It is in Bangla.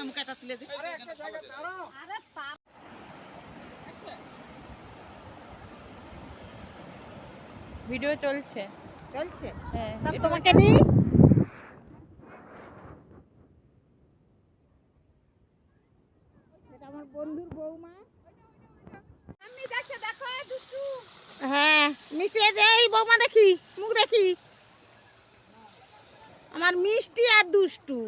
মুখটা তুলে দে ভিডিও চলছে। চলছে? হ্যাঁ সব তোমাকে দিই? আমার বন্ধুর বৌমা হ্যাঁ মিষ্টি এই যে এই বৌমা দেখি মুখ দেখি। আমার মিষ্টি আর দুষ্টু।